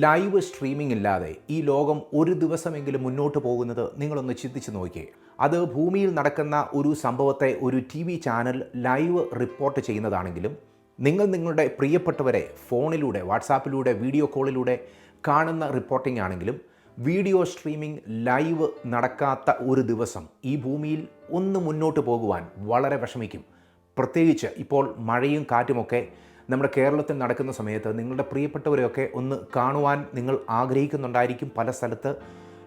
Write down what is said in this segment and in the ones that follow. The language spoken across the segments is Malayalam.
ലൈവ് സ്ട്രീമിംഗ് ഇല്ലാതെ ഈ ലോകം ഒരു ദിവസമെങ്കിലും മുന്നോട്ട് പോകുന്നത് നിങ്ങളൊന്ന് ചിന്തിച്ച് നോക്കിയേ. അത് ഭൂമിയിൽ നടക്കുന്ന ഒരു സംഭവത്തെ ഒരു T V channel live report ചെയ്യുന്നതാണെങ്കിലും നിങ്ങൾ നിങ്ങളുടെ പ്രിയപ്പെട്ടവരെ ഫോണിലൂടെ വാട്സാപ്പിലൂടെ വീഡിയോ കോളിലൂടെ കാണുന്ന റിപ്പോർട്ടിംഗ് ആണെങ്കിലും വീഡിയോ സ്ട്രീമിംഗ് ലൈവ് നടക്കാത്ത ഒരു ദിവസം ഈ ഭൂമിയിൽ ഒന്ന് മുന്നോട്ട് പോകുവാൻ വളരെ വിഷമിക്കും. പ്രത്യേകിച്ച് ഇപ്പോൾ മഴയും കാറ്റുമൊക്കെ നമ്മുടെ കേരളത്തിൽ നടക്കുന്ന സമയത്ത് നിങ്ങളുടെ പ്രിയപ്പെട്ടവരെയൊക്കെ ഒന്ന് കാണുവാൻ നിങ്ങൾ ആഗ്രഹിക്കുന്നുണ്ടായിരിക്കും. പല സ്ഥലത്ത്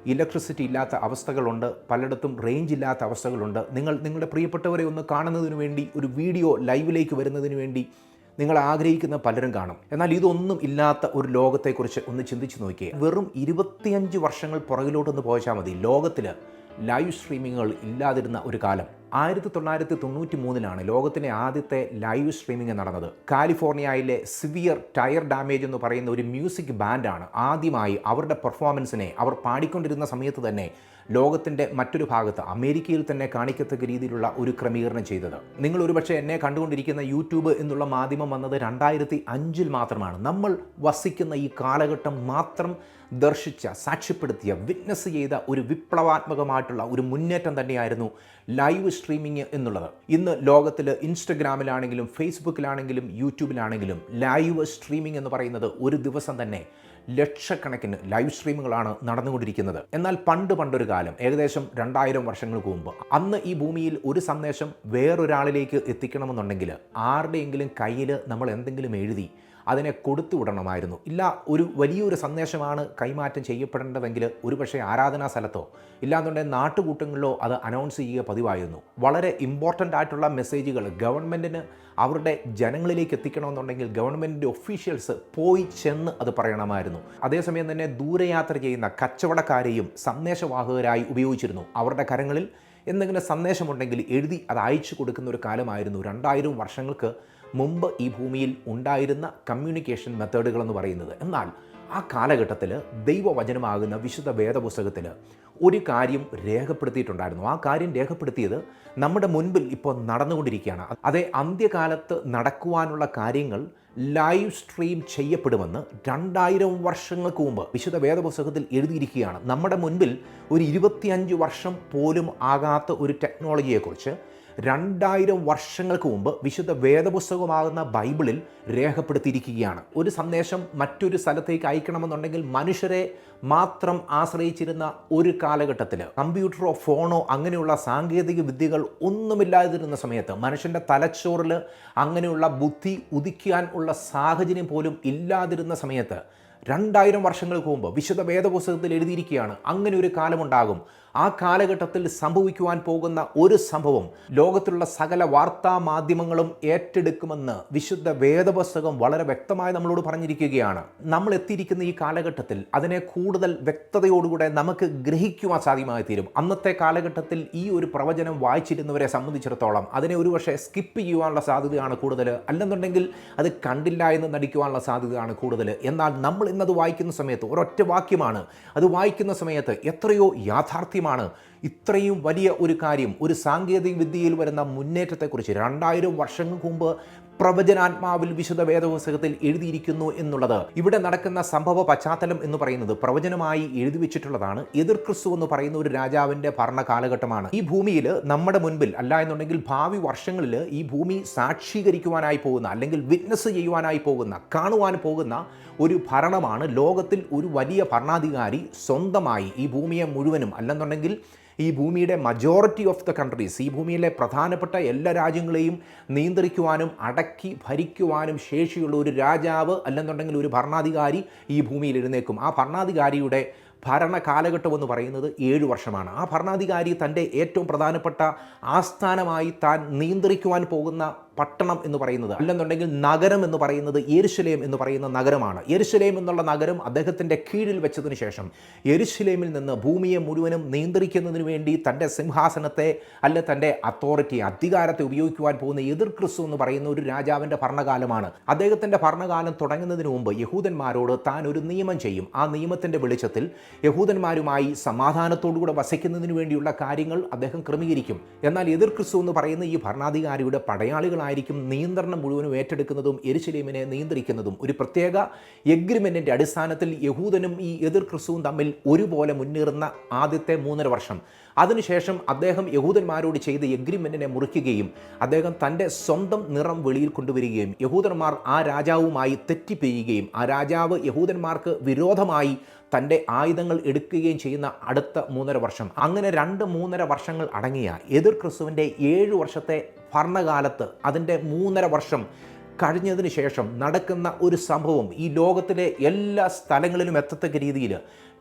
ഇലക്ട്രിസിറ്റി ഇല്ലാത്ത അവസ്ഥകളുണ്ട്. പലയിടത്തും റേഞ്ച് ഇല്ലാത്ത അവസ്ഥകളുണ്ട്. നിങ്ങൾ നിങ്ങളുടെ പ്രിയപ്പെട്ടവരെ ഒന്ന് കാണുന്നതിന് വേണ്ടി ഒരു വീഡിയോ ലൈവിലേക്ക് വരുന്നതിന് വേണ്ടി നിങ്ങൾ ആഗ്രഹിക്കുന്ന പലരും കാണും. എന്നാൽ ഇതൊന്നും ഇല്ലാത്ത ഒരു ലോകത്തെക്കുറിച്ച് ഒന്ന് ചിന്തിച്ചു നോക്കിയേ. വെറും ഇരുപത്തിയഞ്ച് വർഷങ്ങൾ പുറകിലോട്ടൊന്ന് പോയച്ചാൽ മതി. ലോകത്തിൽ ലൈവ് സ്ട്രീമിങ്ങുകൾ ഇല്ലാതിരുന്ന ഒരു കാലം. ആയിരത്തി തൊള്ളായിരത്തി തൊണ്ണൂറ്റി മൂന്നിലാണ് ലോകത്തിലെ ആദ്യത്തെ ലൈവ് സ്ട്രീമിംഗ് നടന്നത്. കാലിഫോർണിയയിലെ സിവിയർ ടയർ ഡാമേജ് എന്ന് പറയുന്ന ഒരു മ്യൂസിക് ബാൻഡാണ് ആദ്യമായി അവരുടെ പെർഫോമൻസിനെ അവർ പാടിക്കൊണ്ടിരുന്ന സമയത്ത് തന്നെ ലോകത്തിന്റെ മറ്റൊരു ഭാഗത്ത് അമേരിക്കയിൽ തന്നെ കാണിക്കത്തക്ക രീതിയിലുള്ള ഒരു ക്രമീകരണം ചെയ്തത്. നിങ്ങൾ ഒരുപക്ഷെ എന്നെ കണ്ടുകൊണ്ടിരിക്കുന്ന യൂട്യൂബ് എന്നുള്ള മാധ്യമം വന്നത് രണ്ടായിരത്തി അഞ്ചിൽ മാത്രമാണ്. നമ്മൾ വസിക്കുന്ന ഈ കാലഘട്ടം മാത്രം ദർശിച്ച സാക്ഷ്യപ്പെടുത്തിയ വിറ്റ്നസ് ചെയ്ത ഒരു വിപ്ലവാത്മകമായിട്ടുള്ള ഒരു മുന്നേറ്റം തന്നെയായിരുന്നു ലൈവ് സ്ട്രീമിംഗ് എന്നുള്ളത്. ഇന്ന് ലോകത്തിൽ ഇൻസ്റ്റഗ്രാമിലാണെങ്കിലും ഫേസ്ബുക്കിലാണെങ്കിലും യൂട്യൂബിലാണെങ്കിലും ലൈവ് സ്ട്രീമിംഗ് എന്ന് പറയുന്നത് ഒരു ദിവസം തന്നെ ലക്ഷക്കണക്കിന് ലൈവ് സ്ട്രീമുകളാണ് നടന്നുകൊണ്ടിരിക്കുന്നത്. എന്നാൽ പണ്ട് പണ്ടൊരു കാലം ഏകദേശം രണ്ടായിരം വർഷങ്ങൾക്ക് മുമ്പ് അന്ന് ഈ ഭൂമിയിൽ ഒരു സന്ദേശം വേറൊരാളിലേക്ക് എത്തിക്കണമെന്നുണ്ടെങ്കിൽ ആരുടെയെങ്കിലും കയ്യിൽ നമ്മൾ എന്തെങ്കിലും എഴുതി അതിനെ കൊടുത്തു വിടണമായിരുന്നു. ഇല്ല ഒരു വലിയൊരു സന്ദേശമാണ് കൈമാറ്റം ചെയ്യപ്പെടേണ്ടതെങ്കിൽ ഒരുപക്ഷെ ആരാധനാ സ്ഥലത്തോ ഇല്ലാന്നുണ്ടെങ്കിൽ നാട്ടുകൂട്ടങ്ങളിലോ അത് അനൗൺസ് ചെയ്യുക പതിവായിരുന്നു. വളരെ ഇമ്പോർട്ടന്റ് ആയിട്ടുള്ള മെസ്സേജുകൾ ഗവൺമെന്റിന് അവരുടെ ജനങ്ങളിലേക്ക് എത്തിക്കണമെന്നുണ്ടെങ്കിൽ ഗവൺമെന്റിന്റെ ഒഫീഷ്യൽസ് പോയി ചെന്ന് അത് പറയണമായിരുന്നു. അതേസമയം തന്നെ ദൂരയാത്ര ചെയ്യുന്ന കച്ചവടക്കാരെയും സന്ദേശവാഹകരായി ഉപയോഗിച്ചിരുന്നു. അവരുടെ കരങ്ങളിൽ എന്തെങ്കിലും സന്ദേശമുണ്ടെങ്കിൽ എഴുതി അത് അയച്ചു കൊടുക്കുന്ന ഒരു കാലമായിരുന്നു. രണ്ടായിരം വർഷങ്ങൾക്ക് മുമ്പ് ഈ ഭൂമിയിൽ ഉണ്ടായിരുന്ന കമ്മ്യൂണിക്കേഷൻ മെത്തേഡുകൾ എന്ന് പറയുന്നത്. എന്നാൽ ആ കാലഘട്ടത്തിൽ ദൈവവചനമാകുന്ന വിശുദ്ധ വേദപുസ്തകത്തിൽ ഒരു കാര്യം രേഖപ്പെടുത്തിയിട്ടുണ്ടായിരുന്നു. ആ കാര്യം രേഖപ്പെടുത്തിയത് നമ്മുടെ മുൻപിൽ ഇപ്പോൾ നടന്നുകൊണ്ടിരിക്കുകയാണ്. അതെ അന്ത്യകാലത്ത് നടക്കുവാനുള്ള കാര്യങ്ങൾ ലൈവ് സ്ട്രീം ചെയ്യപ്പെടുമെന്ന് രണ്ടായിരം വർഷങ്ങൾക്ക് മുമ്പ് വിശുദ്ധ വേദപുസ്തകത്തിൽ എഴുതിയിരിക്കുകയാണ്. നമ്മുടെ മുൻപിൽ ഒരു ഇരുപത്തിയഞ്ച് വർഷം പോലും ആകാത്ത ഒരു ടെക്നോളജിയെക്കുറിച്ച് രണ്ടായിരം വർഷങ്ങൾക്ക് മുമ്പ് വിശുദ്ധ വേദപുസ്തകമാകുന്ന ബൈബിളിൽ രേഖപ്പെടുത്തിയിരിക്കുകയാണ്. ഒരു സന്ദേശം മറ്റൊരു സ്ഥലത്തേക്ക് അയക്കണമെന്നുണ്ടെങ്കിൽ മനുഷ്യരെ മാത്രം ആശ്രയിച്ചിരുന്ന ഒരു കാലഘട്ടത്തിൽ കമ്പ്യൂട്ടറോ ഫോണോ അങ്ങനെയുള്ള സാങ്കേതിക വിദ്യകൾ ഒന്നുമില്ലാതിരുന്ന സമയത്ത് മനുഷ്യന്റെ തലച്ചോറിൽ അങ്ങനെയുള്ള ബുദ്ധി ഉദിക്കാൻ ഉള്ള സാഹചര്യം പോലും ഇല്ലാതിരുന്ന സമയത്ത് രണ്ടായിരം വർഷങ്ങൾക്ക് മുമ്പ് വിശുദ്ധ വേദപുസ്തകത്തിൽ എഴുതിയിരിക്കുകയാണ് അങ്ങനെ ഒരു കാലമുണ്ടാകും. ആ കാലഘട്ടത്തിൽ സംഭവിക്കുവാൻ പോകുന്ന ഒരു സംഭവം ലോകത്തിലുള്ള സകല വാർത്താ മാധ്യമങ്ങളും ഏറ്റെടുക്കുമെന്ന് വിശുദ്ധ വേദപുസ്തകം വളരെ വ്യക്തമായി നമ്മളോട് പറഞ്ഞിരിക്കുകയാണ്. നമ്മൾ എത്തിയിരിക്കുന്ന ഈ കാലഘട്ടത്തിൽ അതിനെ കൂടുതൽ വ്യക്തതയോടുകൂടെ നമുക്ക് ഗ്രഹിക്കുവാൻ സാധ്യമായി തീരും അന്നത്തെ കാലഘട്ടത്തിൽ ഈ ഒരു പ്രവചനം വായിച്ചിരുന്നവരെ സംബന്ധിച്ചിടത്തോളം അതിനെ ഒരുപക്ഷെ സ്കിപ്പ് ചെയ്യുവാനുള്ള സാധ്യതയാണ് കൂടുതൽ. അല്ലെന്നുണ്ടെങ്കിൽ അത് കണ്ടില്ല എന്ന് നടിക്കുവാനുള്ള സാധ്യതയാണ് കൂടുതൽ. എന്നാൽ നമ്മൾ ഇന്നത് വായിക്കുന്ന സമയത്ത് ഒരൊറ്റ വാക്യമാണ്. അത് വായിക്കുന്ന സമയത്ത് എത്രയോ യാഥാർത്ഥ്യമാണ്. ഇത്രയും വലിയ ഒരു കാര്യം ഒരു സാങ്കേതിക വിദ്യയിൽ വരുന്ന മുന്നേറ്റത്തെക്കുറിച്ച് രണ്ടായിരം വർഷങ്ങൾക്ക് മുമ്പ് പ്രവചനാത്മാവിൽ വിശുദ്ധ വേദപുസ്തകത്തിൽ എഴുതിയിരിക്കുന്നു എന്നുള്ളത്. ഇവിടെ നടക്കുന്ന സംഭവ പശ്ചാത്തലം എന്ന് പറയുന്നത് പ്രവചനമായി എഴുതി വെച്ചിട്ടുള്ളതാണ്. എതിർ ക്രിസ്തു എന്ന് പറയുന്ന ഒരു രാജാവിന്റെ ഭരണ കാലഘട്ടമാണ്. ഈ ഭൂമിയിൽ നമ്മുടെ മുൻപിൽ അല്ല എന്നുണ്ടെങ്കിൽ ഭാവി വർഷങ്ങളിൽ ഈ ഭൂമി സാക്ഷീകരിക്കുവാനായി പോകുന്ന അല്ലെങ്കിൽ വിറ്റ്നസ് ചെയ്യുവാനായി പോകുന്ന കാണുവാൻ പോകുന്ന ഒരു ഭരണമാണ്. ലോകത്തിൽ ഒരു വലിയ ഭരണാധികാരി സ്വന്തമായി ഈ ഭൂമിയെ മുഴുവനും അല്ലെന്നുണ്ടെങ്കിൽ ഈ ഭൂമിയുടെ മജോറിറ്റി ഓഫ് ദ കൺട്രീസ് ഈ ഭൂമിയിലെ പ്രധാനപ്പെട്ട എല്ലാ രാജ്യങ്ങളെയും നിയന്ത്രിക്കുവാനും അടക്കി ഭരിക്കുവാനും ശേഷിയുള്ള ഒരു രാജാവ് അല്ലെന്നുണ്ടെങ്കിൽ ഒരു ഭരണാധികാരി ഈ ഭൂമിയിൽ എഴുന്നേക്കും ആ ഭരണാധികാരിയുടെ ഭരണ കാലഘട്ടം എന്ന് പറയുന്നത് ഏഴ് വർഷമാണ്. ആ ഭരണാധികാരി തന്റെ ഏറ്റവും പ്രധാനപ്പെട്ട ആസ്ഥാനമായി താൻ നിയന്ത്രിക്കുവാൻ പോകുന്ന പട്ടണം എന്ന് പറയുന്നത് അല്ലെന്നുണ്ടെങ്കിൽ നഗരം എന്ന് പറയുന്നത് യെരുശലേം എന്ന് പറയുന്ന നഗരമാണ്. യെരുശലേം എന്നുള്ള നഗരം അദ്ദേഹത്തിന്റെ കീഴിൽ വെച്ചതിന് ശേഷം യെരുശലേമിൽ നിന്ന് ഭൂമിയെ മുഴുവനും നിയന്ത്രിക്കുന്നതിന് വേണ്ടി തന്റെ സിംഹാസനത്തെ അല്ലെ തന്റെ അതോറിറ്റി അധികാരത്തെ ഉപയോഗിക്കുവാൻ പോകുന്ന എതിർ ക്രിസ്തു എന്ന് പറയുന്ന ഒരു രാജാവിന്റെ ഭരണകാലമാണ്. അദ്ദേഹത്തിന്റെ ഭരണകാലം തുടങ്ങുന്നതിന് മുമ്പ് യഹൂദന്മാരോട് താൻ ഒരു നിയമം ചെയ്യും. ആ നിയമത്തിന്റെ വെളിച്ചത്തിൽ യഹൂദന്മാരുമായി സമാധാനത്തോടുകൂടെ വസിക്കുന്നതിന് വേണ്ടിയുള്ള കാര്യങ്ങൾ അദ്ദേഹം ക്രമീകരിക്കും. എന്നാൽ എതിർ ക്രിസ്തു എന്ന് പറയുന്ന ഈ ഭരണാധികാരിയുടെ പടയാളികളായി ദൈവമായിരിക്കും നിയന്ത്രണം മുഴുവനും ഏറ്റെടുക്കുന്നതും എരിശലീമിനെ നിയന്ത്രിക്കുന്നതും. ഒരു പ്രത്യേക എഗ്രിമെന്റിന്റെ അടിസ്ഥാനത്തിൽ യഹൂദനും ഈ എതിർ ക്രിസ്തുവും തമ്മിൽ ഒരുപോലെ മുന്നേറുന്ന ആദ്യത്തെ മൂന്നര വർഷം. അതിനുശേഷം അദ്ദേഹം യഹൂദന്മാരോട് ചെയ്ത എഗ്രിമെന്റിനെ മുറിക്കുകയും അദ്ദേഹം തന്റെ സ്വന്തം നിറം വെളിയിൽ കൊണ്ടുവരികയും യഹൂദന്മാർ ആ രാജാവുമായി തെറ്റിപ്പിരിയുകയും ആ രാജാവ് യഹൂദന്മാർക്ക് വിരോധമായി തന്റെ ആയുധങ്ങൾ എടുക്കുകയും ചെയ്യുന്ന അടുത്ത മൂന്നര വർഷം. അങ്ങനെ രണ്ട് മൂന്നര വർഷങ്ങൾ അടങ്ങിയ എതിർ ക്രിസ്തുവിന്റെ ഏഴ് വർഷത്തെ ഭരണകാലത്ത് അതിന്റെ മൂന്നര വർഷം കഴിഞ്ഞതിന് ശേഷം നടക്കുന്ന ഒരു സംഭവം ഈ ലോകത്തിലെ എല്ലാ സ്ഥലങ്ങളിലും എത്തത്തക്ക രീതിയിൽ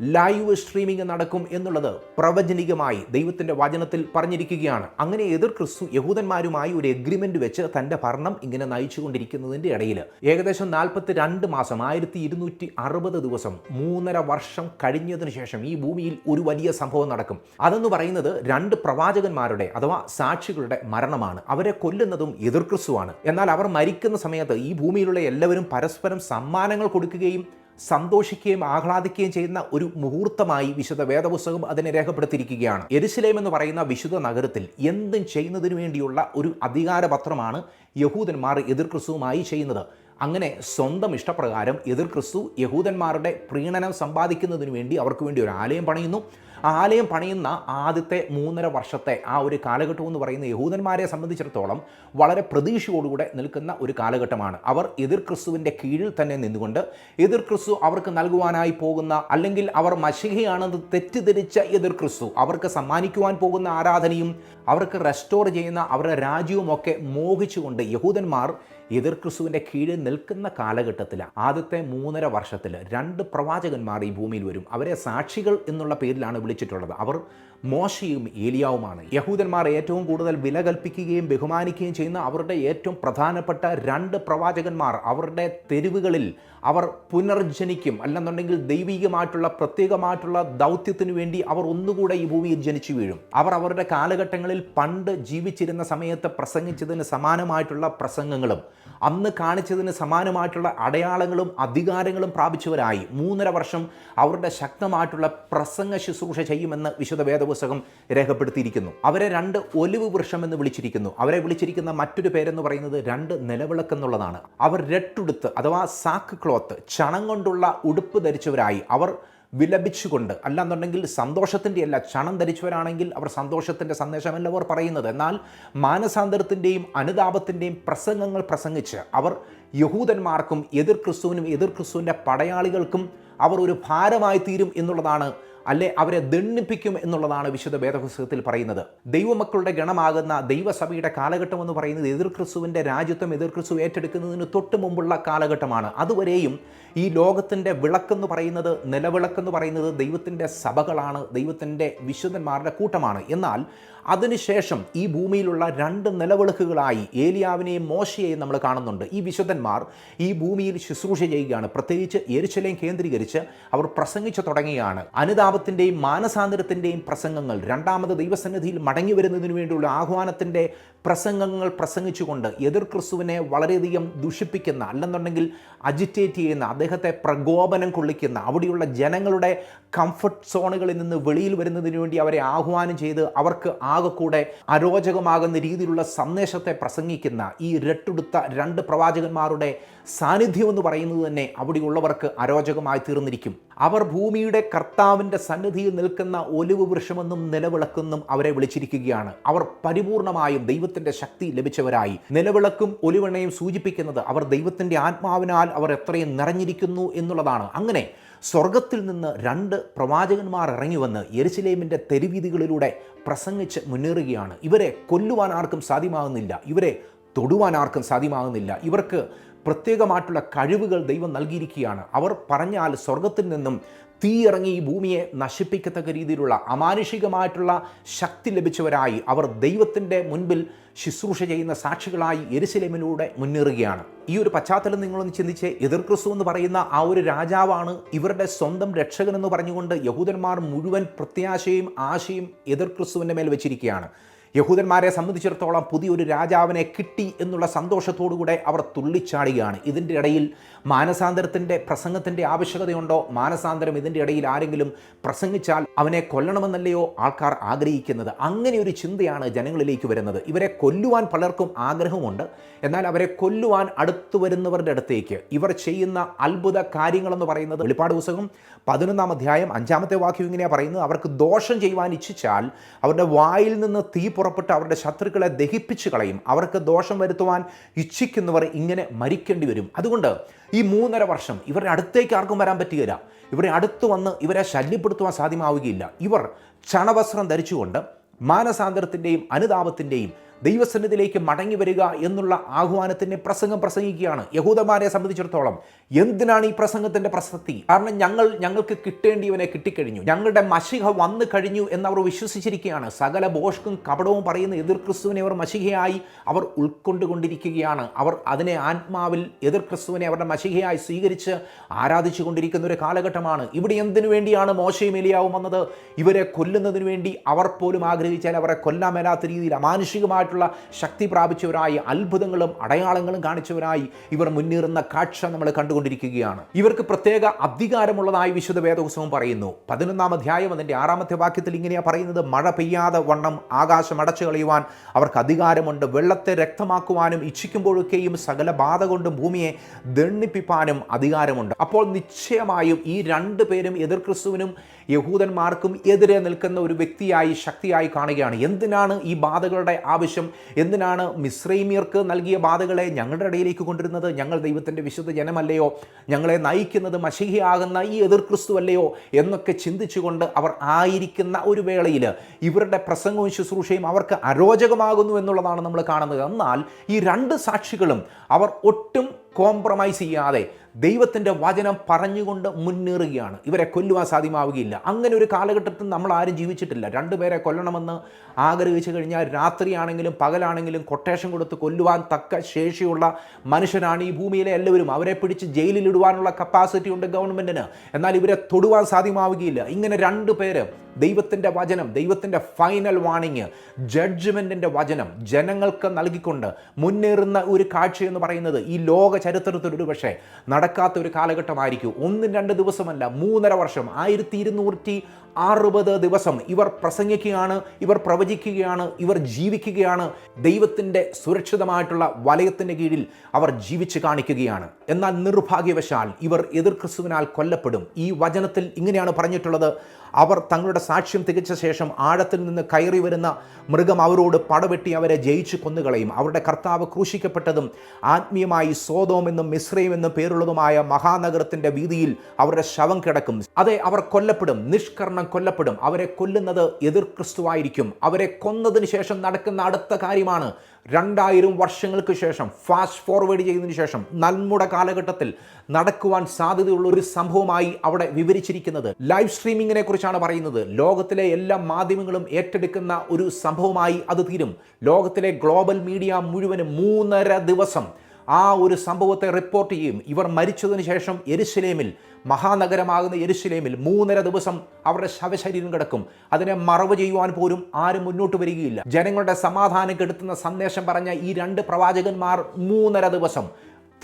ലൈവ് സ്ട്രീമിംഗ് നടക്കും എന്നുള്ളത് പ്രവചനികമായി ദൈവത്തിന്റെ വചനത്തിൽ പറഞ്ഞിരിക്കുകയാണ്. അങ്ങനെ എതിർ ക്രിസ്തു യഹൂദന്മാരുമായി ഒരു എഗ്രിമെന്റ് വെച്ച് തന്റെ ഭരണം ഇങ്ങനെ നയിച്ചുകൊണ്ടിരിക്കുന്നതിന്റെ ഇടയിൽ ഏകദേശം നാൽപ്പത്തി രണ്ട് മാസം ആയിരത്തി ഇരുന്നൂറ്റി അറുപത് ദിവസം മൂന്നര വർഷം കഴിഞ്ഞതിന് ശേഷം ഈ ഭൂമിയിൽ ഒരു വലിയ സംഭവം നടക്കും. അതെന്ന് പറയുന്നത് രണ്ട് പ്രവാചകന്മാരുടെ അഥവാ സാക്ഷികളുടെ മരണമാണ്. അവരെ കൊല്ലുന്നതും എതിർ ക്രിസ്തുവാണ്. എന്നാൽ അവർ മരിക്കുന്ന സമയത്ത് ഈ ഭൂമിയിലുള്ള എല്ലാവരും പരസ്പരം സമ്മാനങ്ങൾ കൊടുക്കുകയും സന്തോഷിക്കുകയും ആഹ്ലാദിക്കുകയും ചെയ്യുന്ന ഒരു മുഹൂർത്തമായി വിശുദ്ധ വേദപുസ്തകം അതിനെ രേഖപ്പെടുത്തിയിരിക്കുകയാണ്. എരുസലേം എന്ന് പറയുന്ന വിശുദ്ധ നഗരത്തിൽ എന്തും ചെയ്യുന്നതിന് വേണ്ടിയുള്ള ഒരു അധികാരപത്രമാണ് യഹൂദന്മാർ എതിർ ക്രിസ്തുവുമായി ചെയ്യുന്നത്. അങ്ങനെ സ്വന്തം ഇഷ്ടപ്രകാരം എതിർ ക്രിസ്തു യഹൂദന്മാരുടെ പ്രീണനം സമ്പാദിക്കുന്നതിന് വേണ്ടി അവർക്ക് വേണ്ടി ഒരു ആലയം പണിയുന്നു. ആ ആലയം പണിയുന്ന ആദ്യത്തെ മൂന്നര വർഷത്തെ ആ ഒരു കാലഘട്ടം എന്ന് പറയുന്ന യഹൂദന്മാരെ സംബന്ധിച്ചിടത്തോളം വളരെ പ്രതീക്ഷയോടുകൂടെ നിൽക്കുന്ന ഒരു കാലഘട്ടമാണ്. അവർ എതിർ ക്രിസ്തുവിന്റെ കീഴിൽ തന്നെ നിന്നുകൊണ്ട് എതിർ ക്രിസ്തു അവർക്ക് നൽകുവാനായി പോകുന്ന അല്ലെങ്കിൽ അവർ മഷികയാണെന്ന് തെറ്റിദ്ധരിച്ച എതിർ ക്രിസ്തു അവർക്ക് സമ്മാനിക്കുവാൻ പോകുന്ന ആരാധനയും അവർക്ക് റെസ്റ്റോർ ചെയ്യുന്ന അവരുടെ രാജ്യവുമൊക്കെ മോഹിച്ചുകൊണ്ട് യഹൂദന്മാർ എതിർ ക്രിസ്തുവിന്റെ കീഴിൽ നിൽക്കുന്ന കാലഘട്ടത്തിൽ ആദ്യത്തെ മൂന്നര വർഷത്തിൽ രണ്ട് പ്രവാചകന്മാർ ഈ ഭൂമിയിൽ വരും. അവരെ സാക്ഷികൾ എന്നുള്ള പേരിലാണ് വിളിച്ചിട്ടുള്ളത്. അവർ മോശയും ഏലിയാവുമാണ്. യഹൂദന്മാർ ഏറ്റവും കൂടുതൽ വില കൽപ്പിക്കുകയും ബഹുമാനിക്കുകയും ചെയ്യുന്ന അവരുടെ ഏറ്റവും പ്രധാനപ്പെട്ട രണ്ട് പ്രവാചകന്മാർ അവരുടെ തെരുവുകളിൽ അവർ പുനർജനിക്കും. അല്ലെന്നുണ്ടെങ്കിൽ ദൈവികമായിട്ടുള്ള പ്രത്യേകമായിട്ടുള്ള ദൗത്യത്തിനു വേണ്ടി അവർ ഒന്നുകൂടെ ഈ ഭൂമിയിൽ ജനിച്ചു വീഴും. അവർ അവരുടെ കാലഘട്ടങ്ങളിൽ പണ്ട് ജീവിച്ചിരുന്ന സമയത്ത് പ്രസംഗിച്ചതിന് സമാനമായിട്ടുള്ള പ്രസംഗങ്ങളും അന്ന് കാണിച്ചതിന് സമാനമായിട്ടുള്ള അടയാളങ്ങളും അധികാരങ്ങളും പ്രാപിച്ചവരായി. മൂന്നര വർഷം അവരുടെ ശക്തമായിട്ടുള്ള പ്രസംഗ ശുശ്രൂഷ ചെയ്യുമെന്ന് വിശുദ്ധ വേദപുസ്തകം രേഖപ്പെടുത്തിയിരിക്കുന്നു. അവരെ രണ്ട് ഒലിവ് വൃക്ഷം എന്ന് വിളിച്ചിരിക്കുന്നു. അവരെ വിളിച്ചിരിക്കുന്ന മറ്റൊരു പേരെന്ന് പറയുന്നത് രണ്ട് നിലവിളക്ക് എന്നുള്ളതാണ്. അവർ രട്ടുടുത്ത് അഥവാ സാക്ക് ക്ലോത്ത് ചണം കൊണ്ടുള്ള ഉടുപ്പ് ധരിച്ചവരായി. അവർ വിലപിച്ചുകൊണ്ട് അല്ലാന്നുണ്ടെങ്കിൽ സന്തോഷത്തിന്റെ അല്ല ക്ഷണം ധരിച്ചവരാണെങ്കിൽ അവർ സന്തോഷത്തിന്റെ സന്ദേശമല്ല അവർ പറയുന്നത്. എന്നാൽ മാനസാന്തരത്തിന്റെയും അനുതാപത്തിന്റെയും പ്രസംഗങ്ങൾ പ്രസംഗിച്ച് അവർ യഹൂദന്മാർക്കും എതിർ ക്രിസ്തുവിനും എതിർ ക്രിസ്തുവിന്റെ പടയാളികൾക്കും അവർ ഒരു ഭാരമായി തീരും എന്നുള്ളതാണ് അല്ലെ അവരെ ദണ്ണിപ്പിക്കും എന്നുള്ളതാണ് വിശുദ്ധ വേദപുസ്തകത്തിൽ പറയുന്നത്. ദൈവമക്കളുടെ ഗണമാകുന്ന ദൈവസഭയുടെ കാലഘട്ടം എന്ന് പറയുന്നത് എതിർ ക്രിസ്തുവിന്റെ രാജ്യത്വം എതിർ ക്രിസ്തു ഏറ്റെടുക്കുന്നതിന് തൊട്ട് മുമ്പുള്ള കാലഘട്ടമാണ്. അതുവരെയും ഈ ലോകത്തിന്റെ വിളക്കെന്ന് പറയുന്നത് നിലവിളക്കെന്ന് പറയുന്നത് ദൈവത്തിന്റെ സഭകളാണ് ദൈവത്തിന്റെ വിശുദ്ധന്മാരുടെ കൂട്ടമാണ്. എന്നാൽ അതിനുശേഷം ഈ ഭൂമിയിലുള്ള രണ്ട് നിലവിളക്കുകളായി ഏലിയാവിനെയും മോശയെയും നമ്മൾ കാണുന്നുണ്ട്. ഈ വിശുദ്ധന്മാർ ഈ ഭൂമിയിൽ ശുശ്രൂഷ ചെയ്യുകയാണ്. പ്രത്യേകിച്ച് എരിശലേം കേന്ദ്രീകരിച്ച് അവർ പ്രസംഗിച്ചു തുടങ്ങുകയാണ് അനുതാപത്തിന്റെയും മാനസാന്തരത്തിന്റെയും പ്രസംഗങ്ങൾ രണ്ടാമത് ദൈവസന്നിധിയിൽ മടങ്ങി വരുന്നതിന് വേണ്ടിയുള്ള ആഹ്വാനത്തിന്റെ പ്രസംഗങ്ങൾ പ്രസംഗിച്ചുകൊണ്ട് എതിർ ക്രിസ്തുവിനെ വളരെയധികം ദുഷിപ്പിക്കുന്ന അല്ലെന്നുണ്ടെങ്കിൽ അജിറ്റേറ്റ് ചെയ്യുന്ന അദ്ദേഹത്തെ പ്രകോപനം കൊള്ളിക്കുന്ന അവിടെയുള്ള ജനങ്ങളുടെ കംഫർട്ട് സോണുകളിൽ നിന്ന് വെളിയിൽ വരുന്നതിന് വേണ്ടി അവരെ ആഹ്വാനം ചെയ്ത് അവർക്ക് ആകെക്കൂടെ അരോചകമാകുന്ന രീതിയിലുള്ള സന്ദേശത്തെ പ്രസംഗിക്കുന്ന ഈ രട്ടുടുത്ത രണ്ട് പ്രവാചകന്മാരുടെ സാന്നിധ്യം എന്ന് പറയുന്നത് തന്നെ അവിടെയുള്ളവർക്ക് അരോചകമായി തീർന്നിരിക്കും. അവർ ഭൂമിയുടെ കർത്താവിന്റെ സന്നിധിയിൽ നിൽക്കുന്ന ഒലിവ് വൃക്ഷമെന്നും നിലവിളക്കെന്നും അവരെ വിളിച്ചിരിക്കുകയാണ്. അവർ പരിപൂർണമായും ദൈവത്തിന്റെ ശക്തി ലഭിച്ചവരായി. നിലവിളക്കും ഒലിവെണ്ണയും സൂചിപ്പിക്കുന്നത് അവർ ദൈവത്തിന്റെ ആത്മാവിനാൽ അവർ എത്രയും നിറഞ്ഞിരിക്കുന്നു എന്നുള്ളതാണ്. അങ്ങനെ സ്വർഗത്തിൽ നിന്ന് രണ്ട് പ്രവാചകന്മാർ ഇറങ്ങി വന്ന് എരിശിലേമിന്റെ തെരുവീതികളിലൂടെ പ്രസംഗിച്ച് മുന്നേറുകയാണ്. ഇവരെ കൊല്ലുവാൻ ആർക്കും സാധ്യമാകുന്നില്ല. ഇവരെ തൊടുവാൻ ആർക്കും സാധ്യമാകുന്നില്ല. ഇവർക്ക് പ്രത്യേകമായിട്ടുള്ള കഴിവുകൾ ദൈവം നൽകിയിരിക്കുകയാണ്. അവർ പറഞ്ഞാൽ സ്വർഗത്തിൽ നിന്നും തീ ഇറങ്ങി ഈ ഭൂമിയെ നശിപ്പിക്കത്തക്ക രീതിയിലുള്ള അമാനുഷികമായിട്ടുള്ള ശക്തി ലഭിച്ചവരായി അവർ ദൈവത്തിന്റെ മുൻപിൽ ശുശ്രൂഷ ചെയ്യുന്ന സാക്ഷികളായി എരിശിലേമിലൂടെ മുന്നേറുകയാണ്. ഈ ഒരു പശ്ചാത്തലം നിങ്ങളൊന്ന് ചിന്തിച്ച് എതിർ ക്രിസ്തു എന്ന് പറയുന്ന ആ ഒരു രാജാവാണ് ഇവരുടെ സ്വന്തം രക്ഷകൻ എന്ന് പറഞ്ഞുകൊണ്ട് യഹൂദന്മാർ മുഴുവൻ പ്രത്യാശയും ആശയും എതിർ ക്രിസ്തുവിന്റെ മേൽ വെച്ചിരിക്കുകയാണ്. യഹൂദന്മാരെ സംബന്ധിച്ചിടത്തോളം പുതിയൊരു രാജാവിനെ കിട്ടി എന്നുള്ള സന്തോഷത്തോടുകൂടെ അവർ തുള്ളിച്ചാടുകയാണ്. ഇതിന്റെ ഇടയിൽ മാനസാന്തരത്തിന്റെ പ്രസംഗത്തിന്റെ ആവശ്യകതയുണ്ടോ? മാനസാന്തരം ഇതിന്റെ ഇടയിൽ ആരെങ്കിലും പ്രസംഗിച്ചാൽ അവനെ കൊല്ലണമെന്നല്ലയോ ആൾക്കാർ ആഗ്രഹിക്കുന്നത്? അങ്ങനെ ഒരു ചിന്തയാണ് ജനങ്ങളിലേക്ക് വരുന്നത്. ഇവരെ കൊല്ലുവാൻ പലർക്കും ആഗ്രഹമുണ്ട്. എന്നാൽ അവരെ കൊല്ലുവാൻ അടുത്തു വരുന്നവരുടെ അടുത്തേക്ക് ഇവർ ചെയ്യുന്ന അത്ഭുത കാര്യങ്ങളെന്ന് പറയുന്നത് വെളിപ്പാട് പുസ്തകം പതിനൊന്നാം അധ്യായം അഞ്ചാമത്തെ വാക്യം ഇങ്ങനെയാണ് പറയുന്നത്. അവർക്ക് ദോഷം ചെയ്യുവാൻ ഇച്ഛിച്ചാൽ അവരുടെ വായിൽ നിന്ന് തീ പുറപ്പെട്ട് അവരുടെ ശത്രുക്കളെ ദഹിപ്പിച്ചു കളയും. അവർക്ക് ദോഷം വരുത്തുവാൻ ഇച്ഛിക്കുന്നവർ ഇങ്ങനെ മരിക്കേണ്ടി വരും. അതുകൊണ്ട് ഈ മൂന്നര വർഷം ഇവരുടെ അടുത്തേക്ക് ആർക്കും വരാൻ പറ്റുകയില്ല. ഇവരെ അടുത്ത് വന്ന് ഇവരെ ശല്യപ്പെടുത്തുവാൻ സാധ്യമാവുകയില്ല. ഇവർ ചണവസ്ത്രം ധരിച്ചുകൊണ്ട് മാനസാന്തരത്തിന്റെയും അനുതാപത്തിന്റെയും ദൈവസന്നിധിയിലേക്ക് മടങ്ങി വരിക എന്നുള്ള ആഹ്വാനത്തിന്റെ പ്രസംഗം പ്രസംഗിക്കുകയാണ്. യഹൂദന്മാരെ സംബന്ധിച്ചിടത്തോളം എന്തിനാണ് ഈ പ്രസംഗത്തിന്റെ പ്രസക്തി? കാരണം ഞങ്ങൾ ഞങ്ങൾക്ക് കിട്ടേണ്ടിയവനെ കിട്ടിക്കഴിഞ്ഞു. ഞങ്ങളുടെ മഷിഹ വന്നു കഴിഞ്ഞു എന്നവർ വിശ്വസിച്ചിരിക്കുകയാണ്. സകല ബോഷ്കും കപടവും പറയുന്ന എതിർ ക്രിസ്തുവിനെ അവർ മഷിഹയായി അവർ ഉൾക്കൊണ്ടുകൊണ്ടിരിക്കുകയാണ്. അവർ അതിനെ ആത്മാവിൽ എതിർ ക്രിസ്തുവിനെ അവരുടെ മഷിഹയായി സ്വീകരിച്ച് ആരാധിച്ചു കൊണ്ടിരിക്കുന്ന ഒരു കാലഘട്ടമാണ്. ഇവിടെ എന്തിനു വേണ്ടിയാണ് മോശയും എലിയാവും വന്നത്? ഇവരെ കൊല്ലുന്നതിന് വേണ്ടി അവർ പോലും ആഗ്രഹിച്ചാൽ അവരെ കൊല്ലാൻ രീതിയിൽ അമാനുഷികമായിട്ടുള്ള ശക്തി പ്രാപിച്ചവരായി അത്ഭുതങ്ങളും അടയാളങ്ങളും കാണിച്ചവരായി ഇവർ മുന്നേറുന്ന കാഴ്ച നമ്മൾ കണ്ടുകൊണ്ടിരിക്കുകയാണ്. ഇവർക്ക് പ്രത്യേക അധികാരമുള്ളതായി വിശുദ്ധ വേദോത്സവം പറയുന്നു. പതിനൊന്നാം അധ്യായം അതിന്റെ ആറാമത്തെ വാക്യത്തിൽ ഇങ്ങനെയാണ് പറയുന്നത് മഴ പെയ്യാതെ വണ്ണം ആകാശം അടച്ചു കളയുവാൻ അവർക്ക് അധികാരമുണ്ട്. വെള്ളത്തെ രക്തമാക്കുവാനും ഇച്ഛിക്കുമ്പോഴൊക്കെയും സകല ബാധ കൊണ്ടും ഭൂമിയെ ദണ്ണിപ്പിപ്പാനും അധികാരമുണ്ട്. അപ്പോൾ നിശ്ചയമായും ഈ രണ്ടു പേരും എതിർ ക്രിസ്തുവിനും യഹൂദന്മാർക്കും എതിരെ നിൽക്കുന്ന ഒരു വ്യക്തിയായി ശക്തിയായി കാണുകയാണ്. എന്തിനാണ് ഈ ബാധകളുടെ ആവശ്യം? എന്തിനാണ് മിസ്രൈമിയർക്ക് നൽകിയ ബാധകളെ ഞങ്ങളുടെ ഇടയിലേക്ക് കൊണ്ടിരുന്നത് ഞങ്ങൾ ദൈവത്തിന്റെ വിശുദ്ധ ജനമല്ലയോ? ഞങ്ങളെ നയിക്കുന്നത് മഷിഹിയാകുന്ന ഈ എതിർ അല്ലയോ എന്നൊക്കെ ചിന്തിച്ചുകൊണ്ട് അവർ ആയിരിക്കുന്ന ഒരു വേളയിൽ ഇവരുടെ പ്രസംഗവും ശുശ്രൂഷയും അവർക്ക് അരോചകമാകുന്നു എന്നുള്ളതാണ് നമ്മൾ കാണുന്നത്. എന്നാൽ ഈ രണ്ട് സാക്ഷികളും അവർ ഒട്ടും കോംപ്രമൈസ് ചെയ്യാതെ ദൈവത്തിന്റെ വചനം പറഞ്ഞുകൊണ്ട് മുന്നേറുകയാണ്. ഇവരെ കൊല്ലുവാൻ സാധ്യമാവുകയില്ല. അങ്ങനെ ഒരു കാലഘട്ടത്തിൽ നമ്മൾ ആരും ജീവിച്ചിട്ടില്ല. രണ്ടുപേരെ കൊല്ലണമെന്ന് ആഗ്രഹിച്ചു കഴിഞ്ഞാൽ രാത്രിയാണെങ്കിലും പകലാണെങ്കിലും കൊട്ടേഷൻ കൊടുത്ത് കൊല്ലുവാൻ തക്ക ശേഷിയുള്ള മനുഷ്യരാണ് ഈ ഭൂമിയിലെ എല്ലാവരും. അവരെ പിടിച്ച് ജയിലിലിടുവാനുള്ള കപ്പാസിറ്റി ഉണ്ട് ഗവൺമെന്റിന് എന്നാൽ ഇവരെ തൊടുവാൻ സാധ്യമാവുകയില്ല. ഇങ്ങനെ രണ്ട് പേര് ദൈവത്തിന്റെ വചനം ദൈവത്തിന്റെ ഫൈനൽ വാണിങ് ജഡ്ജ്മെന്റിന്റെ വചനം ജനങ്ങൾക്ക് നൽകിക്കൊണ്ട് മുന്നേറുന്ന ഒരു കാഴ്ച എന്ന് പറയുന്നത് ഈ ലോക ചരിത്രത്തിൽ ഒരു പക്ഷേ നടക്കാത്ത ഒരു കാലഘട്ടമായിരിക്കും. ഒന്നും രണ്ട് ദിവസമല്ല മൂന്നര വർഷം. ആയിരത്തി ഇരുന്നൂറ്റി അറുപത് ദിവസം ഇവർ പ്രസംഗിക്കുകയാണ് ഇവർ പ്രവചിക്കുകയാണ് ഇവർ ജീവിക്കുകയാണ്. ദൈവത്തിന്റെ സുരക്ഷിതമായിട്ടുള്ള വലയത്തിന്റെ കീഴിൽ അവർ ജീവിച്ച് കാണിക്കുകയാണ്. എന്നാൽ നിർഭാഗ്യവശാൽ ഇവർ എതിർ ക്രിസ്തുവിനാൽ കൊല്ലപ്പെടും. ഈ വചനത്തിൽ ഇങ്ങനെയാണ് പറഞ്ഞിട്ടുള്ളത്. അവർ തങ്ങളുടെ സാക്ഷ്യം തികച്ച ശേഷം ആഴത്തിൽ നിന്ന് കയറി വരുന്ന മൃഗം അവരോട് പടവെട്ടി അവരെ ജയിച്ച് കൊന്നുകളയും. അവരുടെ കർത്താവ് ക്രൂശിക്കപ്പെട്ടതും ആത്മീയമായി സോതോം എന്നും മിശ്രയും എന്നും പേരുള്ളതുമായ മഹാനഗരത്തിന്റെ വീതിയിൽ അവരുടെ ശവം കിടക്കും. അതെ അവർ കൊല്ലപ്പെടും. നിഷ്കർണം കൊല്ലപ്പെടും. അവരെ കൊല്ലുന്നത് എതിർ ക്രിസ്തുവായിരിക്കും. അവരെ കൊന്നതിന് ശേഷം നടക്കുന്ന അടുത്ത കാര്യമാണ് രണ്ടായിരം വർഷങ്ങൾക്ക് ശേഷം ഫാസ്റ്റ് ഫോർവേഡ് ചെയ്തതിന് ശേഷം നന്മുട കാലഘട്ടത്തിൽ നടക്കുവാൻ സാധ്യതയുള്ള ഒരു സംഭവമായി അവിടെ വിവരിച്ചിരിക്കുന്നത്. ലൈവ് സ്ട്രീമിങ്ങിനെ കുറിച്ചാണ് പറയുന്നത്. ലോകത്തിലെ എല്ലാ മാധ്യമങ്ങളും ഏറ്റെടുക്കുന്ന ഒരു സംഭവമായി അത് തീരും. ലോകത്തിലെ ഗ്ലോബൽ മീഡിയ മുഴുവനും മൂന്നര ദിവസം ആ ഒരു സംഭവത്തെ റിപ്പോർട്ട് ചെയ്യും. ഇവർ മരിച്ചതിന് ശേഷം എരുസലേമിൽ മഹാനഗരമാകുന്ന എരുസലേമിൽ മൂന്നര ദിവസം അവരുടെ ശവശരീരം കിടക്കും. അതിനെ മറവ് ചെയ്യുവാൻ പോലും ആരും മുന്നോട്ട് വരികയില്ല. ജനങ്ങളുടെ സമാധാനം കെടുത്തുന്ന സന്ദേശം പറഞ്ഞ ഈ രണ്ട് പ്രവാചകന്മാർ മൂന്നര ദിവസം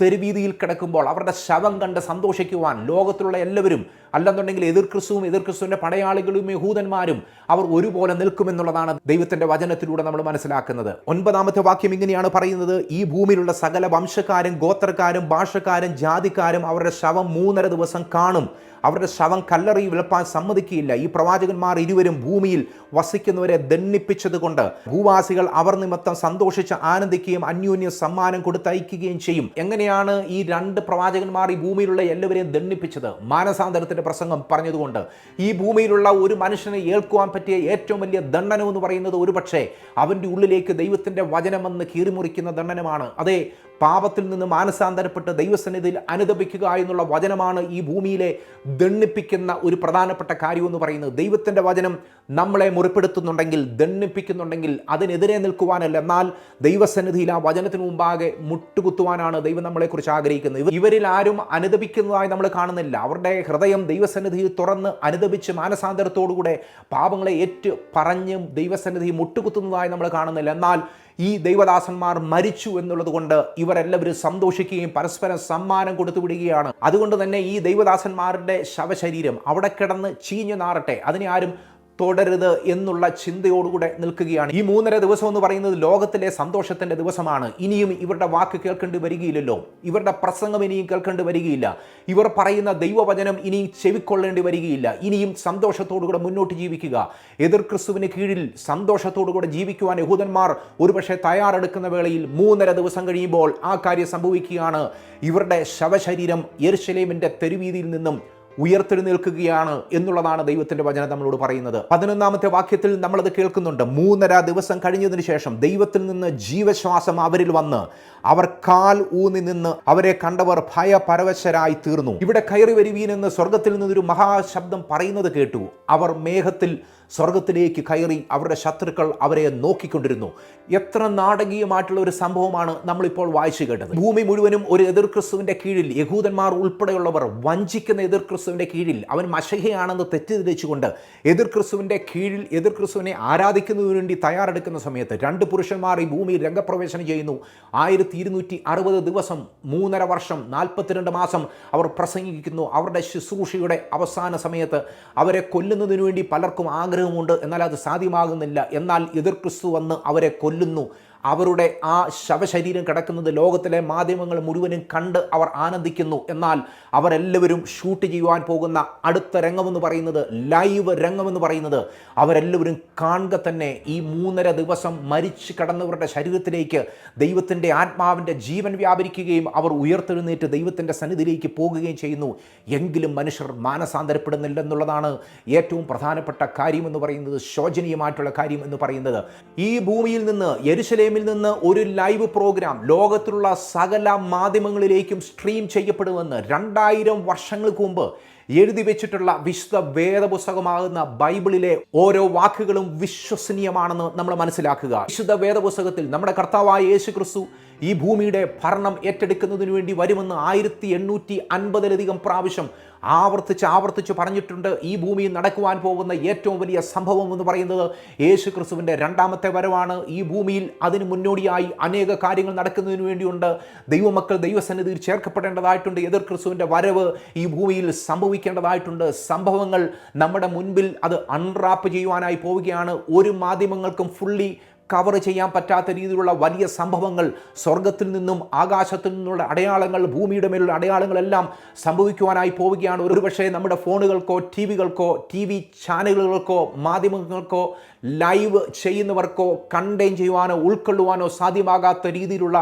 തെരുവീതിയിൽ കിടക്കുമ്പോൾ അവരുടെ ശവം കണ്ട് സന്തോഷിക്കുവാൻ ലോകത്തിലുള്ള എല്ലാവരും അല്ലെന്നുണ്ടെങ്കിൽ എതിർ ക്രിസ്തുവും എതിർ ക്രിസ്തുവിന്റെ പടയാളികളും യഹൂദന്മാരും അവർ ഒരുപോലെ നിൽക്കുമെന്നുള്ളതാണ് ദൈവത്തിന്റെ വചനത്തിലൂടെ നമ്മൾ മനസ്സിലാക്കുന്നത്. ഒൻപതാമത്തെ വാക്യം ഇങ്ങനെയാണ് പറയുന്നത്. ഈ ഭൂമിയിലുള്ള സകല വംശക്കാരും ഗോത്രക്കാരും ഭാഷക്കാരും ജാതിക്കാരും അവരുടെ ശവം മൂന്നര ദിവസം കാണും. അവരുടെ ശവം കല്ലറി വിളപ്പാൻ സമ്മതിക്കുകയില്ല. ഈ പ്രവാചകന്മാർ ഇരുവരും ഭൂമിയിൽ വസിക്കുന്നവരെ ദണ്ണിപ്പിച്ചതുകൊണ്ട് ഭൂവാസികൾ അവർ നിമിത്തം സന്തോഷിച്ച് ആനന്ദിക്കുകയും അന്യോന്യം സമ്മാനം കൊടുത്തയക്കുകയും ചെയ്യും. എങ്ങനെയാണ് ഈ രണ്ട് പ്രവാചകന്മാർ ഈ ഭൂമിയിലുള്ള എല്ലാവരെയും ദണ്ണിപ്പിച്ചത്? മാനസാന്തരത്തിന്റെ പ്രസംഗം പറഞ്ഞതുകൊണ്ട് ഈ ഭൂമിയിലുള്ള ഒരു മനുഷ്യനെ ഏൽക്കുവാൻ പറ്റിയ ഏറ്റവും വലിയ ദണ്ഡനം എന്ന് പറയുന്നത് ഒരുപക്ഷെ അവന്റെ ഉള്ളിലേക്ക് ദൈവത്തിന്റെ വചനമെന്ന് കീറിമുറിക്കുന്ന ദണ്ഡനമാണ്. അതെ പാപത്തിൽ നിന്ന് മാനസാന്തരപ്പെട്ട് ദൈവസന്നിധിയിൽ അനുദപിക്കുക എന്നുള്ള വചനമാണ് ഈ ഭൂമിയിലെ ദണ്ണിപ്പിക്കുന്ന ഒരു പ്രധാനപ്പെട്ട കാര്യം എന്ന് പറയുന്നത്. ദൈവത്തിന്റെ വചനം നമ്മളെ മുറിപ്പെടുത്തുന്നുണ്ടെങ്കിൽ ദണ്ണിപ്പിക്കുന്നുണ്ടെങ്കിൽ അതിനെതിരെ നിൽക്കുവാനല്ല. എന്നാൽ ദൈവസന്നിധിയിൽ ആ വചനത്തിന് മുമ്പാകെ മുട്ടുകുത്തുവാനാണ് ദൈവം നമ്മളെക്കുറിച്ച് ആഗ്രഹിക്കുന്നത്. ഇവരിൽ ആരും അനുദപിക്കുന്നതായി നമ്മൾ കാണുന്നില്ല. അവരുടെ ഹൃദയം ദൈവസന്നിധിയിൽ തുറന്ന് അനുദപിച്ച് മാനസാന്തരത്തോടുകൂടെ പാപങ്ങളെ ഏറ്റു പറഞ്ഞും ദൈവസന്നിധി മുട്ടുകുത്തുന്നതായി നമ്മൾ കാണുന്നില്ല. എന്നാൽ ഈ ദൈവദാസന്മാർ മരിച്ചു എന്നുള്ളത് കൊണ്ട് ഇവരെല്ലാവരും സന്തോഷിക്കുകയും പരസ്പരം സമ്മാനം കൊടുത്തു വിടുകയാണ്. അതുകൊണ്ട് തന്നെ ഈ ദൈവദാസന്മാരുടെ ശവശരീരം അവിടെ കിടന്ന് ചീഞ്ഞു നാറട്ടെ. അതിനെ ആരും തുടരുത് എന്നുള്ള ചിന്തയോടുകൂടെ നിൽക്കുകയാണ്. ഈ മൂന്നര ദിവസം എന്ന് പറയുന്നത് ലോകത്തിലെ സന്തോഷത്തിന്റെ ദിവസമാണ്. ഇനിയും ഇവരുടെ വാക്ക് കേൾക്കേണ്ടി വരികയില്ലല്ലോ. ഇവരുടെ പ്രസംഗം ഇനിയും കേൾക്കേണ്ടി വരികയില്ല. ഇവർ പറയുന്ന ദൈവവചനം ഇനിയും ചെവിക്കൊള്ളേണ്ടി വരികയില്ല. ഇനിയും സന്തോഷത്തോടുകൂടെ മുന്നോട്ട് ജീവിക്കുക. എതിർ ക്രിസ്തുവിന് കീഴിൽ സന്തോഷത്തോടുകൂടെ ജീവിക്കുവാൻ യഹൂദന്മാർ ഒരുപക്ഷെ തയ്യാറെടുക്കുന്ന വേളയിൽ മൂന്നര ദിവസം കഴിയുമ്പോൾ ആ കാര്യം സംഭവിക്കുകയാണ്. ഇവരുടെ ശവശരീരം യെരുശലേമിന്റെ തെരുവീതിയിൽ നിന്നും ഉയർത്തെഴുന്നേൽക്കുകയാണ് എന്നുള്ളതാണ് ദൈവത്തിന്റെ വചനം നമ്മളോട് പറയുന്നത്. പതിനൊന്നാമത്തെ വാക്യത്തിൽ നമ്മളത് കേൾക്കുന്നുണ്ട്. മൂന്നര ദിവസം കഴിഞ്ഞതിന് ശേഷം ദൈവത്തിൽ നിന്ന് ജീവശ്വാസം അവരിൽ വന്ന് അവർ കാൽ ഊന്നി നിന്ന് അവരെ കണ്ടവർ ഭയപരവശരായി തീർന്നു. ഇവിടെ കയറി വരുവീനെന്ന് സ്വർഗത്തിൽ നിന്നൊരു മഹാശബ്ദം പറയുന്നത് കേട്ടു. അവർ മേഘത്തിൽ സ്വർഗത്തിലേക്ക് കയറി അവരുടെ ശത്രുക്കൾ അവരെ നോക്കിക്കൊണ്ടിരുന്നു. എത്ര നാടകീയമായിട്ടുള്ള ഒരു സംഭവമാണ് നമ്മളിപ്പോൾ വായിച്ചു കേട്ടത്. ഭൂമി മുഴുവനും ഒരു എതിർ ക്രിസ്തുവിന്റെ കീഴിൽ യഹൂദന്മാർ ഉൾപ്പെടെയുള്ളവർ വഞ്ചിക്കുന്ന എതിർ ക്രിസ്തുവിന്റെ കീഴിൽ അവൻ മഷഹയാണെന്ന് തെറ്റിദ്ധരിച്ചുകൊണ്ട് എതിർ ക്രിസ്തുവിന്റെ കീഴിൽ എതിർ ക്രിസ്തുവിനെ ആരാധിക്കുന്നതിനു വേണ്ടി തയ്യാറെടുക്കുന്ന സമയത്ത് രണ്ട് പുരുഷന്മാർ ഈ ഭൂമിയിൽ രംഗപ്രവേശനം ചെയ്യുന്നു. ആയിരത്തി ഇരുന്നൂറ്റി അറുപത് ദിവസം മൂന്നര വർഷം നാൽപ്പത്തിരണ്ട് മാസം അവർ പ്രസംഗിക്കുന്നു. അവരുടെ ശുശ്രൂഷയുടെ അവസാന സമയത്ത് അവരെ കൊല്ലുന്നതിനു വേണ്ടി പലർക്കും ആഗ്രഹമുണ്ട് എന്നാൽ അത് സാധ്യമാകുന്നില്ല. എന്നാൽ എതിർ ക്രിസ്തു വന്ന് അവരെ കൊല്ലുന്നു. അവരുടെ ആ ശവശരീരം കിടക്കുന്നത് ലോകത്തിലെ മാധ്യമങ്ങൾ മുഴുവനും കണ്ട് അവർ ആനന്ദിക്കുന്നു. എന്നാൽ അവരെല്ലാവരും ഷൂട്ട് ചെയ്യുവാൻ പോകുന്ന അടുത്ത രംഗമെന്ന് പറയുന്നത് ലൈവ് രംഗമെന്ന് പറയുന്നത് അവരെല്ലാവരും കാണുക തന്നെ ഈ മൂന്നര ദിവസം മരിച്ചു കടന്നവരുടെ ശരീരത്തിലേക്ക് ദൈവത്തിന്റെ ആത്മാവിന്റെ ജീവൻ വ്യാപരിക്കുകയും അവർ ഉയർത്തെഴുന്നേറ്റ് ദൈവത്തിന്റെ സന്നിധിയിലേക്ക് പോകുകയും ചെയ്യുന്നു. എങ്കിലും മനുഷ്യർ മാനസാന്തരപ്പെടുന്നില്ലെന്നുള്ളതാണ് ഏറ്റവും പ്രധാനപ്പെട്ട കാര്യമെന്ന് പറയുന്നത് ശോചനീയമായിട്ടുള്ള കാര്യം എന്ന് പറയുന്നത്. ഈ ഭൂമിയിൽ നിന്ന് യെരുശലേമിൽ നിന്ന് ഒരു ലൈവ് പ്രോഗ്രാം ലോകത്തിലുള്ള സകല മാധ്യമങ്ങളിലേക്കും സ്ട്രീം ചെയ്യപ്പെടുമെന്ന് രണ്ടായിരം വർഷങ്ങൾക്ക് മുമ്പ് എഴുതി വെച്ചിട്ടുള്ള വിശുദ്ധ വേദപുസ്തകമാകുന്ന ബൈബിളിലെ ഓരോ വാക്കുകളും വിശ്വസനീയമാണെന്ന് നമ്മൾ മനസ്സിലാക്കുക. വിശുദ്ധ വേദപുസ്തകത്തിൽ നമ്മുടെ കർത്താവായ യേശു ക്രിസ്തു ഈ ഭൂമിയുടെ ഭരണം ഏറ്റെടുക്കുന്നതിനു വേണ്ടി വരുമെന്ന് ആയിരത്തി എണ്ണൂറ്റി അൻപതിലധികം പ്രാവശ്യം ആവർത്തിച്ച് ആവർത്തിച്ച് പറഞ്ഞിട്ടുണ്ട് ഈ ഭൂമിയിൽ നടക്കുവാൻ പോകുന്ന ഏറ്റവും വലിയ സംഭവം എന്ന് പറയുന്നത് യേശു ക്രിസ്തുവിന്റെ രണ്ടാമത്തെ വരവാണ്. ഈ ഭൂമിയിൽ അതിന് മുന്നോടിയായി അനേക കാര്യങ്ങൾ നടക്കുന്നതിന് വേണ്ടിയുണ്ട്. ദൈവമക്കൾ ദൈവസന്നിധിയിൽ ചേർക്കപ്പെടേണ്ടതായിട്ടുണ്ട്. എതിർ ക്രിസ്തുവിന്റെ വരവ് ഈ ഭൂമിയിൽ സംഭവിക്കേണ്ടതായിട്ടുണ്ട്. സംഭവങ്ങൾ നമ്മുടെ മുൻപിൽ അത് അൺറാപ്പ് ചെയ്യുവാനായി പോവുകയാണ്. ഒരു മാധ്യമങ്ങൾക്കും ഫുള്ളി കവർ ചെയ്യാൻ പറ്റാത്ത രീതിയിലുള്ള വലിയ സംഭവങ്ങൾ സ്വർഗത്തിൽ നിന്നും ആകാശത്തിൽ നിന്നുള്ള അടയാളങ്ങൾ ഭൂമിയുടെ മേലുള്ള അടയാളങ്ങളെല്ലാം സംഭവിക്കുവാനായി പോവുകയാണ്. ഒരുപക്ഷെ നമ്മുടെ ഫോണുകൾക്കോ ടി വികൾക്കോ ടി വി ചാനലുകൾക്കോ മാധ്യമങ്ങൾക്കോ ലൈവ് ചെയ്യുന്നവർക്കോ കണ്ടെയ്ൻ ചെയ്യുവാനോ ഉൾക്കൊള്ളുവാനോ സാധ്യമാകാത്ത രീതിയിലുള്ള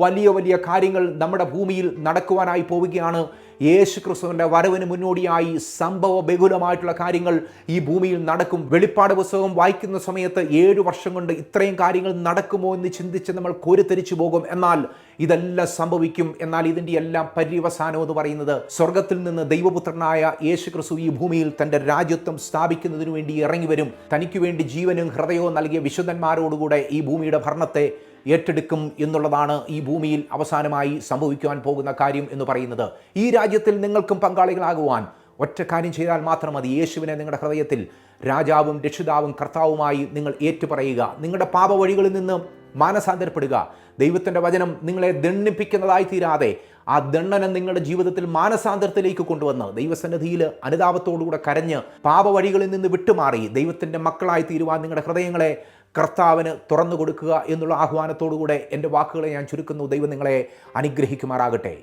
വലിയ വലിയ കാര്യങ്ങൾ നമ്മുടെ ഭൂമിയിൽ നടക്കുവാനായി പോവുകയാണ്. യേശു ക്രിസ്തുവിന്റെ വരവിന് മുന്നോടിയായി സംഭവ ബഹുലമായിട്ടുള്ള കാര്യങ്ങൾ ഈ ഭൂമിയിൽ നടക്കും. വെളിപ്പാട് പുസ്തകം വായിക്കുന്ന സമയത്ത് ഏഴു വർഷം കൊണ്ട് ഇത്രയും കാര്യങ്ങൾ നടക്കുമോ എന്ന് ചിന്തിച്ച് നമ്മൾ കോരിത്തരിച്ചു പോകും. എന്നാൽ ഇതെല്ലാം സംഭവിക്കും എന്നാൽ ഇതിന്റെ എല്ലാം പര്യവസാനം എന്ന് പറയുന്നത് സ്വർഗത്തിൽ നിന്ന് ദൈവപുത്രനായ യേശു ക്രിസ്തു ഈ ഭൂമിയിൽ തന്റെ രാജ്യത്വം സ്ഥാപിക്കുന്നതിനു വേണ്ടി ഇറങ്ങി വരും. തനിക്ക് വേണ്ടി ജീവനും ഹൃദയവും നൽകിയ വിശുദ്ധന്മാരോടുകൂടെ ഈ ഭൂമിയുടെ ഭരണത്തെ ഏറ്റെടുക്കും എന്നുള്ളതാണ് ഈ ഭൂമിയിൽ അവസാനമായി സംഭവിക്കുവാൻ പോകുന്ന കാര്യം എന്ന് പറയുന്നത്. ഈ രാജ്യത്തിൽ നിങ്ങൾക്കും പങ്കാളികളാകുവാൻ ഒറ്റ കാര്യം ചെയ്താൽ മാത്രം മതി. യേശുവിനെ നിങ്ങളുടെ ഹൃദയത്തിൽ രാജാവും രക്ഷിതാവും കർത്താവുമായി നിങ്ങൾ ഏറ്റുപറയുക. നിങ്ങളുടെ പാപവഴികളിൽ നിന്ന് മാനസാന്തരപ്പെടുക. ദൈവത്തിന്റെ വചനം നിങ്ങളെ ദണ്ണിപ്പിക്കുന്നതായി തീരാതെ ആ ദണ്ഡനം നിങ്ങളുടെ ജീവിതത്തിൽ മാനസാന്തരത്തിലേക്ക് കൊണ്ടുവന്ന് ദൈവസന്നിധിയിൽ അനുതാപത്തോടുകൂടെ കരഞ്ഞ് പാപവഴികളിൽ നിന്ന് വിട്ടുമാറി ദൈവത്തിന്റെ മക്കളായി തീരുവാൻ നിങ്ങളുടെ ഹൃദയങ്ങളെ കർത്താവിന് തുറന്നു കൊടുക്കുക എന്നുള്ള ആഹ്വാനത്തോടുകൂടെ എന്റെ വാക്കുകളെ ഞാൻ ചുരുക്കുന്നു. ദൈവം നിങ്ങളെ അനുഗ്രഹിക്കുമാറാകട്ടെ.